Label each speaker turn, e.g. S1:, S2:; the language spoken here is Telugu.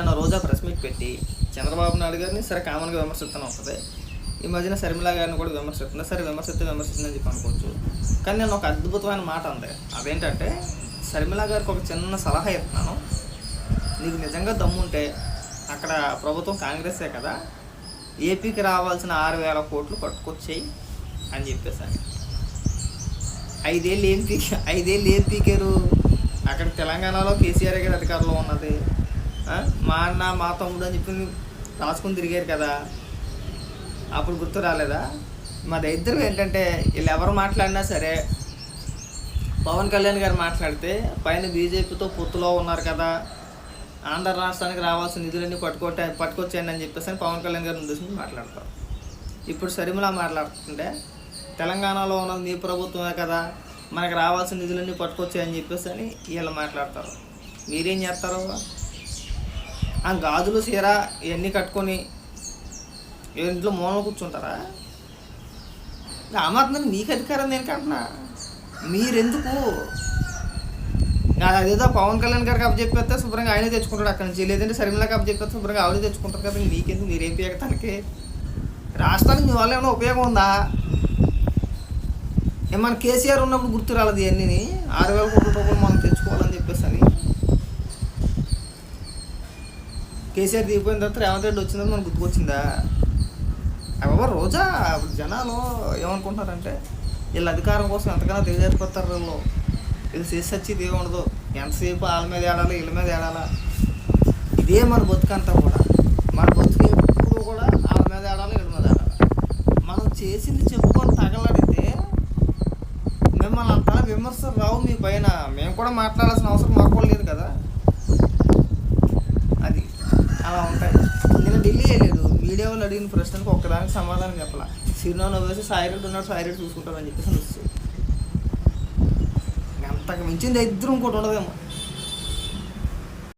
S1: నిన్న రోజా ప్రెస్ మీట్ పెట్టి చంద్రబాబు నాయుడు గారిని సరే కామన్గా విమర్శిస్తూనే ఉంటుంది ఈ మధ్యన శర్మిల గారిని కూడా విమర్శిస్తుంది సరే విమర్శిస్తే విమర్శిస్తుందని చెప్పి అనుకోవచ్చు. కానీ నేను ఒక అద్భుతమైన మాట అంది. అదేంటంటే శర్మిల గారికి ఒక చిన్న సలహా ఇస్తున్నాను. నీకు నిజంగా దమ్ముంటే అక్కడ ప్రభుత్వం కాంగ్రెసే కదా ఏపీకి రావాల్సిన ఆరు వేల కోట్లు పట్టుకొచ్చేయి అని చెప్పేసాను ఐదేళ్ళు ఏం పీ ఐదేళ్ళు ఏం పీకారు? అక్కడ తెలంగాణలో కేసీఆర్ గారి అధికారంలో ఉన్నది. మా అన్న మా తమ్ముడు అని చెప్పి రాసుకుని తిరిగారు కదా. అప్పుడు గుర్తు రాలేదా? మా దరిద్రం ఏంటంటే వీళ్ళు ఎవరు మాట్లాడినా సరే పవన్ కళ్యాణ్ గారు మాట్లాడితే పైన బీజేపీతో పొత్తులో ఉన్నారు కదా. ఆంధ్ర రాష్ట్రానికి రావాల్సిన నిధులన్నీ పట్టుకోట పట్టుకొచ్చాయని అని చెప్పేసి అని పవన్ కళ్యాణ్ గారు ఉద్దేశించి మాట్లాడతారు. ఇప్పుడు షర్మిల మాట్లాడుతుంటే తెలంగాణలో ఉన్న నీ ప్రభుత్వమే కదా మనకు రావాల్సిన నిధులన్నీ పట్టుకొచ్చాయని చెప్పేసి అని వీళ్ళు మాట్లాడతారు. మీరేం చేస్తారు? ఆ గాజులు సీర ఇవన్నీ కట్టుకొని ఇంట్లో మూల కూర్చుంటారా? ఆ నీకు మీకు అధికారం దేనికి మీరెందుకు? అదేదో పవన్ కళ్యాణ్ గారికి అప్పు చెప్పేస్తే శుభ్రంగా ఆయనే తెచ్చుకుంటాడు అక్కడి నుంచి. లేదంటే శర్మిలకి అప్పు చెప్పేస్తే శుభ్రంగా ఆవిడే తెచ్చుకుంటారు కదా నీకెందుకు? మీరేం పీకటానికి రాష్ట్రానికి మీ వల్ల ఏమైనా ఉపయోగం ఉందా? ఏమన్నా కేసీఆర్ ఉన్నప్పుడు గుర్తు రాలేదు ఇవన్నీ ఆరు వేల కోట్ల రూపాయలు మనం తెచ్చుకోవాలని చెప్పేసి అని కేసీఆర్ దిగిపోయిన తర్వాత రేవంత్ రెడ్డి వచ్చిందని మనకు గుర్తుకొచ్చిందా? అవ్వ రోజా జనాలు ఏమనుకుంటున్నారంటే వీళ్ళ అధికారం కోసం ఎంతకైనా తెలియజేసిపోతారు వీళ్ళు. వీళ్ళు చేసి వచ్చేది ఏమి ఉండదు. ఎంతసేపు వాళ్ళ మీద ఏడాలా వీళ్ళ మీద ఏడాలా? ఇదే మన బతుకంతా కూడా. మన బతుకు ఎప్పుడు కూడా వాళ్ళ మీద ఏడాలి వీళ్ళ మీద ఏడాలి? మనం చేసింది చెప్పుకొని తగలడితే మిమ్మల్ని అంతలా విమర్శలు రావు మీ పైన. మేము కూడా మాట్లాడాల్సిన అవసరం మాకు లేదు కదా. వాళ్ళు అడిగిన ప్రశ్నకు ఒక్కదానికి సమాధానం చెప్పాల. సినిమా నవ్వేసి సాయిరెడ్డి ఉన్నాడు సాయిరెడ్డి చూసుకుంటామని చెప్పేసి వస్తుంది. అంతకు మించింది ఇద్దరు ఇంకోటి ఉండదేమో.